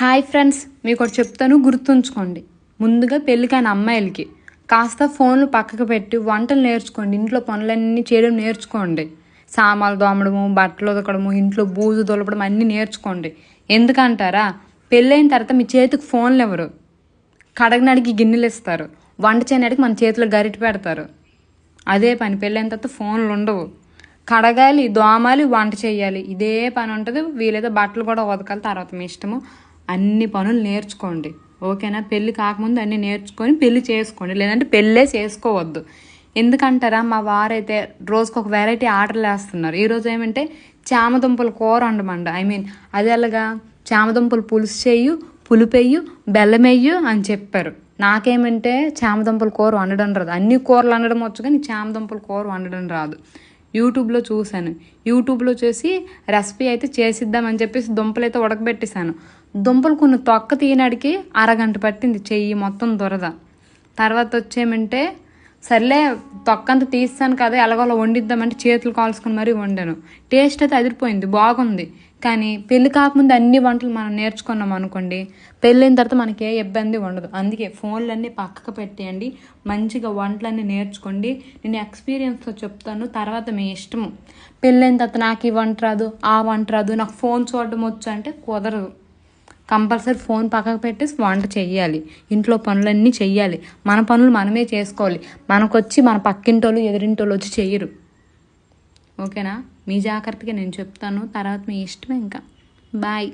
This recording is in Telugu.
హాయ్ ఫ్రెండ్స్ మీకు ఒకటి చెప్తాను గుర్తుంచుకోండి. ముందుగా పెళ్ళికైన అమ్మాయిలకి కాస్త ఫోన్లు పక్కకు పెట్టి వంటలు నేర్చుకోండి ఇంట్లో పనులన్నీ చేయడం నేర్చుకోండి. సామాన్లు దోమడము బట్టలు ఉదకడము ఇంట్లో బూజు దొలపడం అన్నీ నేర్చుకోండి. ఎందుకంటారా? పెళ్ళైన తర్వాత మీ చేతికి ఫోన్లు ఎవరు? కడగనాడికి గిన్నెలు ఇస్తారు. వంట చేయడానికి మన చేతిలో గరిట పెడతారు. అదే పని పెళ్ళైన తర్వాత ఫోన్లు ఉండవు. కడగాలి దోమాలి వంట చేయాలి. ఇదే పని ఉంటుంది. వీలైతే బట్టలు కూడా ఉదకాలి తర్వాత మీ ఇష్టము. అన్ని పనులు నేర్చుకోండి. ఓకేనా? పెళ్ళి కాకముందు అన్నీ నేర్చుకొని పెళ్ళి చేసుకోండి. లేదంటే పెళ్ళే చేసుకోవద్దు. ఎందుకంటారా? మా వారైతే రోజుకు ఒక వెరైటీ ఆర్డర్లు వేస్తున్నారు. ఈరోజు ఏమంటే చామదుంపల కూర వండమండి ఐ మీన్ అది ఎలాగా? చామదుంపలు పులుసు చేయు పులిపెయ్యు బెల్లమెయ్యు అని చెప్పారు. నాకేమంటే చామదుంపల కూర వండడం రాదు. అన్ని కూరలు వండడం వచ్చు కానీ చామదుంపల కూర వండడం రాదు. యూట్యూబ్లో చూశాను. యూట్యూబ్లో చూసి రెసిపీ అయితే చేసిద్దామని చెప్పేసి దుంపలు అయితే ఉడకబెట్టేశాను. దుంపలు కొన్ని తొక్క తీయనాడికి అరగంట పట్టింది చెయ్యి మొత్తం దురద. తర్వాత వచ్చేమంటే సర్లే తొక్కంత తీస్తాను కదా ఎలాగోలా వండిద్దామంటే చేతులు కాల్చుకొని మరీ వండాను. టేస్ట్ అయితే అదిరిపోయింది బాగుంది. కానీ పెళ్ళి కాకముందు అన్ని వంటలు మనం నేర్చుకున్నాం అనుకోండి పెళ్ళైన తర్వాత మనకి ఏ ఇబ్బంది ఉండదు. అందుకే ఫోన్లన్నీ పక్కకు పెట్టేయండి మంచిగా వంటలన్నీ నేర్చుకోండి. నేను ఎక్స్పీరియన్స్తో చెప్తాను తర్వాత మీ ఇష్టము. పెళ్ళైన తర్వాత నాకు ఈ వంట రాదు ఆ వంట రాదు నాకు ఫోన్ చూడడం వచ్చు అంటే కుదరదు. కంపల్సరీ ఫోన్ పక్కకు పెట్టేసి వంట చెయ్యాలి. ఇంట్లో పనులన్నీ చెయ్యాలి. మన పనులు మనమే చేసుకోవాలి. మనకొచ్చి మన పక్కింటోళ్ళు ఎదురింటోళ్ళు వచ్చి చెయ్యరు. ఓకేనా? మీ జాగ్రత్తగా నేను చెప్తాను. తర్వాత మీ ఇష్టమే ఇంకా. బాయ్.